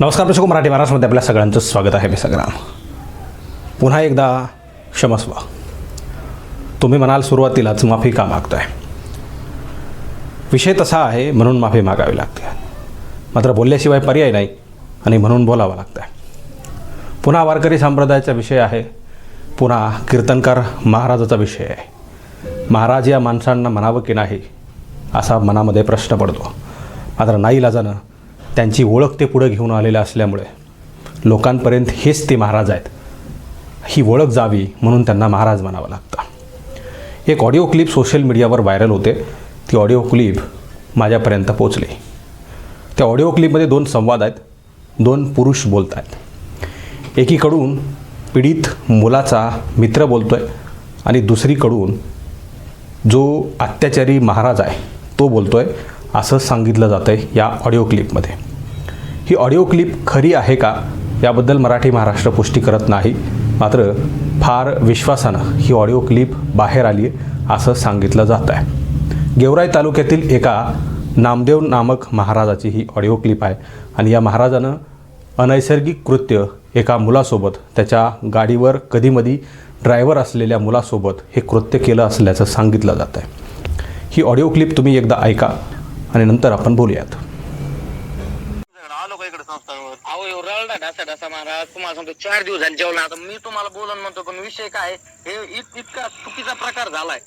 नमस्कार प्रेक्षक हो, मराठी महाराष्ट्रमध्ये आपल्या सगळ्यांचं स्वागत आहे मी संग्राम पुन्हा एकदा क्षमस्व. तुम्ही म्हणाल सुरुवातीलाच माफी का मागताय? विषय तसा आहे म्हणून माफी मागावी लागते. मात्र बोलल्याशिवाय पर्याय नाही आणि म्हणून बोलावं लागतं पुन्हा वारकरी संप्रदायाचा विषय आहे पुन्हा कीर्तनकार महाराजाचा विषय आहे. महाराज या माणसांना म्हणावं की नाही असा मनामध्ये प्रश्न पडतो. मात्र नाईलाजानं त्यांची ओळख ते पुढं घेऊन आलेलं असल्यामुळे लोकांपर्यंत हेच ते महाराज आहेत. ही ओळख जावी म्हणून त्यांना महाराज म्हणावं लागतं. एक ऑडिओ क्लिप सोशल मीडियावर व्हायरल होते. ती ऑडिओ क्लिप माझ्यापर्यंत पोचली त्या ऑडिओ क्लिपमध्ये दोन संवाद आहेत. दोन पुरुष बोलत आहेत एकीकडून पीडित मुलाचा मित्र बोलतो आहे आणि दुसरीकडून जो अत्याचारी महाराज आहे तो बोलतो आहे असं सांगितलं जातं आहे या ऑडिओ क्लिपमध्ये. ही ऑडिओ क्लिप खरी आहे का? याबद्दल मराठी महाराष्ट्र पुष्टी करत नाही. मात्र फार विश्वासानं ही ऑडिओ क्लिप बाहेर आली आहे असं सांगितलं जात आहे गेवराई तालुक्यातील एका नामदेव नामक महाराजाची ही ऑडिओ क्लिप आहे आणि या महाराजानं अनैसर्गिक कृत्य एका मुलासोबत त्याच्या गाडीवर कधीमधी ड्रायव्हर असलेल्या मुलासोबत हे कृत्य केलं असल्याचं सांगितलं जात आहे ही ऑडिओ क्लिप तुम्ही एकदा ऐका आणि नंतर आपण बोलूयात आलो का इकडे संस्थांवर अहो ह्यो रळडा ढासा ढासा महाराज. तुम्हाला सांगतो चार दिवस झाले जेवला. आता मी तुम्हाला बोलून म्हणतो पण विषय काय? हे इत- इतका चुकीचा प्रकार झालाय.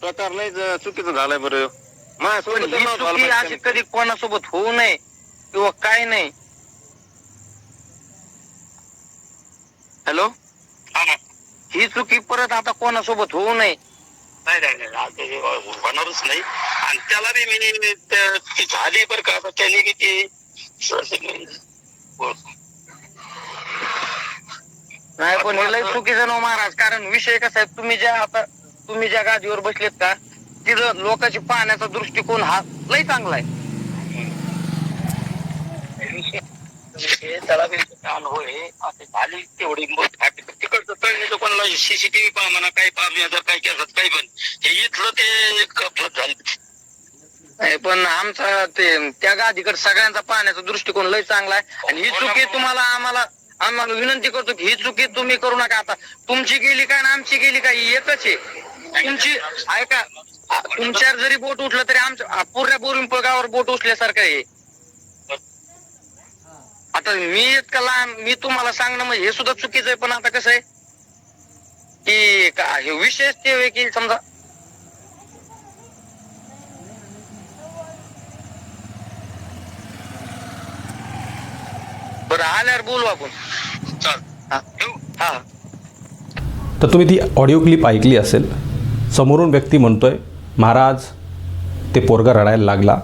प्रकार लय ज- चुकीचं झालंय बरं. पण माझ्यासोबत ही नव्हतं चुकी अशी कधी कोणासोबत होऊ नये किंवा काय नाही. हॅलो? ही. चुकी परत आता कोणासोबत होऊ नये. नाही नाही नाही. आता हे होणारच नाही. आणि त्याला बी मी ती झाली बरं का त्याने बी ती नाही पण हे लय चुकीचं ना महाराज कारण विषय कसा आहे तुम्ही ज्या आता तुम्ही ज्या गादीवर बसलेत का तिथं लोकांची पाहण्याचा दृष्टिकोन हा लय चांगला आहे. त्याला बी होय आता झाली तेवढी तिकडचं तळणीचं कोणाला सीसीटीव्ही पहा म्हणा काही पहा जर काही केलं काही पण. हे इथलं ते झाली. नाही, पण आमचा ते त्या गादीकडे सगळ्यांचा पाहण्याचा दृष्टिकोन लय चांगला आहे. आणि ही चुकी तुम्हाला आम्हाला आम्हाला विनंती करतो की ही चुकी तुम्ही करू नका आता. तुमची गेली काय आणि आमची गेली काय ही एकच आहे. तुमची ऐका तुमच्यावर जरी बोट उठलं तरी आमच्या पूर्ण बोरिंग गावावर बोट उचल्यासारखं आहे. आता मी इतका लहान मी तुम्हाला सांगणं म्हणजे हे सुद्धा चुकीचं आहे पण आता कसं आहे? की का हे विशेष ते की समजा बरं आल्यावर बोलू आपण. चाल हा. हा. तर तुम्ही ती ऑडिओ क्लिप ऐकली असेल. समोरून व्यक्ती म्हणतोय महाराज ते पोरगा रडायला लागला.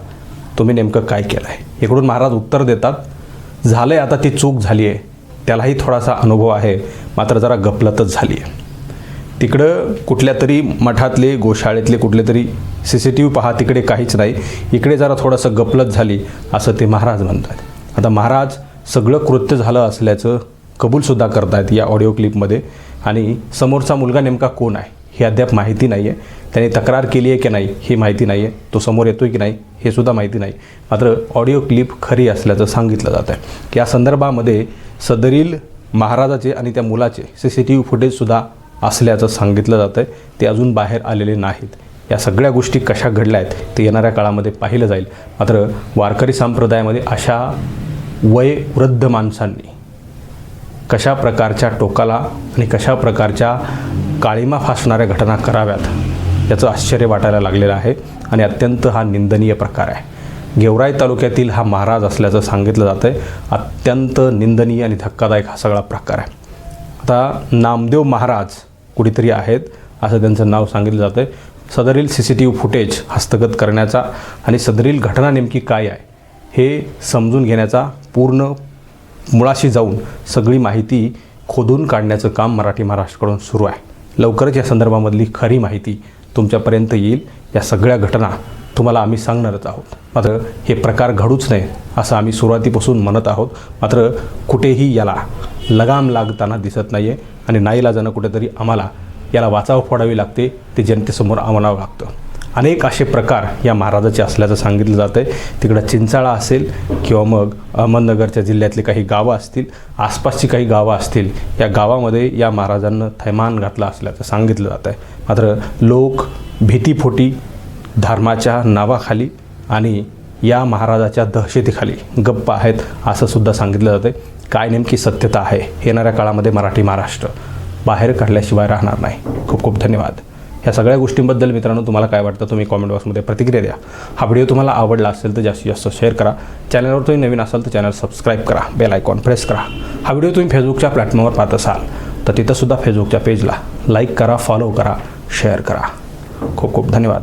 तुम्ही नेमकं काय केलं आहे इकडून महाराज उत्तर देतात झालं आहे आता ती चूक झाली आहे त्यालाही थोडासा अनुभव आहे. मात्र जरा गपलतच झाली आहे तिकडं कुठल्या तरी मठातले गोशाळेतले कुठले तरी सी सी टी व्ही पहा तिकडे काहीच नाही. इकडे जरा थोडंसं गपलत झाली असं ते महाराज म्हणतात. आता महाराज सगळं कृत्य झालं असल्याचं कबूलसुद्धा करतायत या ऑडिओ क्लिपमध्ये. आणि समोरचा मुलगा नेमका कोण आहे हे अद्याप माहिती नाही आहे त्याने तक्रार केली आहे की नाही ही माहिती नाही आहे तो समोर येतो आहे की नाही हे सुद्धा माहिती नाही. मात्र ऑडिओ क्लिप खरी असल्याचं सांगितलं जातं आहे या संदर्भामध्ये सदरील महाराजाचे आणि त्या मुलाचे सी सी टी व्ही फुटेजसुद्धा असल्याचं सांगितलं जातं आहे ते अजून बाहेर आलेले नाहीत. या सगळ्या गोष्टी कशा घडल्या आहेत ते येणाऱ्या काळामध्ये पाहिलं जाईल. मात्र वारकरी संप्रदायामध्ये अशा वय वृद्ध माणसांनी कशा प्रकारच्या टोकाला आणि कशा प्रकारच्या काळीमा फासणाऱ्या घटना कराव्यात याचं आश्चर्य वाटायला लागलेलं आहे आणि अत्यंत हा निंदनीय प्रकार आहे. गेवराई तालुक्यातील हा महाराज असल्याचं सांगितलं जातं आहे अत्यंत निंदनीय आणि धक्कादायक हा सगळा प्रकार आहे. आता नामदेव महाराज कुठेतरी आहेत असं त्यांचं नाव सांगितलं जातं आहे सदरील C C T V footage हस्तगत करण्याचा आणि सदरील घटना नेमकी काय आहे? हे समजून घेण्याचा पूर्ण मुळाशी जाऊन सगळी माहिती खोदून काढण्याचं काम मराठी महाराष्ट्राकडून सुरू आहे. लवकरच या संदर्भामधली खरी माहिती तुमच्यापर्यंत येईल. या सगळ्या घटना तुम्हाला आम्ही सांगणारच आहोत. मात्र हे प्रकार घडूच नये असं आम्ही सुरुवातीपासून म्हणत आहोत. मात्र कुठेही याला लगाम लागताना दिसत नाही आहे आणि नाईलाजानं कुठेतरी आम्हाला याला वाचाव फोडावी लागते ते जनतेसमोर आम्हाला लागतं. अनेक असे प्रकार या महाराजाचे असल्याचं सांगितलं जातं आहे तिकडं चिंचाळा असेल किंवा मग अहमदनगरच्या जिल्ह्यातली काही गावं असतील आसपासची काही गावं असतील या गावामध्ये या महाराजांना थैमान घातला असल्याचं सांगितलं जातं आहे मात्र लोक भीतीफोटी धर्माच्या नावाखाली आणि या महाराजाच्या दहशतीखाली गप्प आहेत असं सुद्धा सांगितलं जातं काय नेमकी सत्यता आहे? येणाऱ्या काळामध्ये मराठी महाराष्ट्र बाहेर काढल्याशिवाय राहणार नाही. खूप खूप धन्यवाद. ह्या सगळ्या गोष्टींबद्दल मित्रांनो तुम्हाला काय वाटतं तुम्ही कॉमेंट बॉक्समध्ये प्रतिक्रिया द्या. हा व्हिडिओ तुम्हाला आवडला असेल तर जास्तीत जास्त शेअर करा. चॅनलवर तुम्ही नवीन असाल तर चॅनल सबस्क्राईब करा. बेल आयकॉन प्रेस करा. हा व्हिडिओ तुम्ही फेसबुकच्या प्लॅटफॉर्मवर पाहत असाल तर तिथंसुद्धा फेसबुकच्या पेजला लाईक करा फॉलो करा शेअर करा. खूप खूप धन्यवाद.